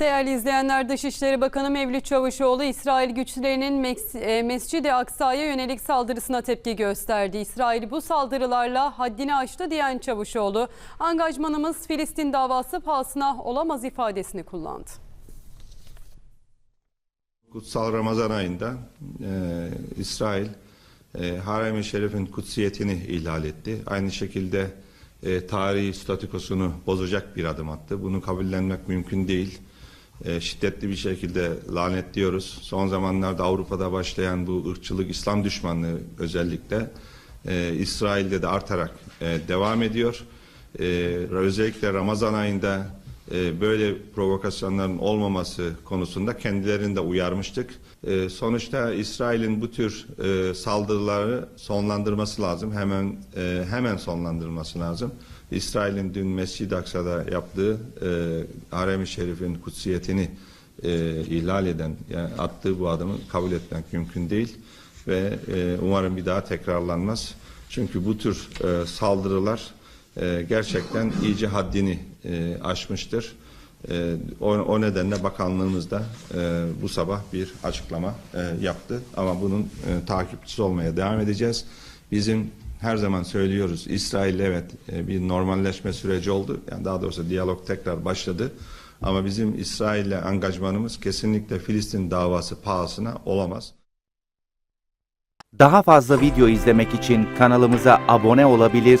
Değerli izleyenler Dışişleri Bakanı Mevlüt Çavuşoğlu İsrail güçlerinin e, Mescid-i Aksa'ya yönelik saldırısına tepki gösterdi. İsrail bu saldırılarla haddini aştı diyen Çavuşoğlu, angajmanımız Filistin davası pahasına olamaz ifadesini kullandı. Kutsal Ramazan ayında e, İsrail e, Harem-i Şerif'in kutsiyetini ihlal etti. Aynı şekilde e, tarihi statükosunu bozacak bir adım attı. Bunu kabullenmek mümkün değil. E, şiddetli bir şekilde lanetliyoruz. Son zamanlarda Avrupa'da başlayan bu ırkçılık, İslam düşmanlığı özellikle e, İsrail'de de artarak e, devam ediyor. E, özellikle Ramazan ayında e, böyle provokasyonların olmaması konusunda kendilerini de uyarmıştık. E, sonuçta İsrail'in bu tür e, saldırıları sonlandırması lazım. Hemen e, hemen sonlandırması lazım. İsrail'in dün Mescid-i Aksa'da yaptığı e, Harem-i Şerif'in kutsiyetini e, ihlal eden, yani attığı bu adımı kabul etmek mümkün değil ve umarım bir daha tekrarlanmaz. Çünkü bu tür e, saldırılar e, gerçekten iyice haddini e, aşmıştır. E, o, nedenle bakanlığımız da bu sabah bir açıklama yaptı. Ama bunun e, takipçisi olmaya devam edeceğiz. Bizim her zaman söylüyoruz İsrail evet bir normalleşme süreci oldu. Yani daha doğrusu diyalog tekrar başladı. Ama bizim İsrail'le angajmanımız kesinlikle Filistin davası pahasına olamaz. Daha fazla video izlemek için kanalımıza abone olabilir,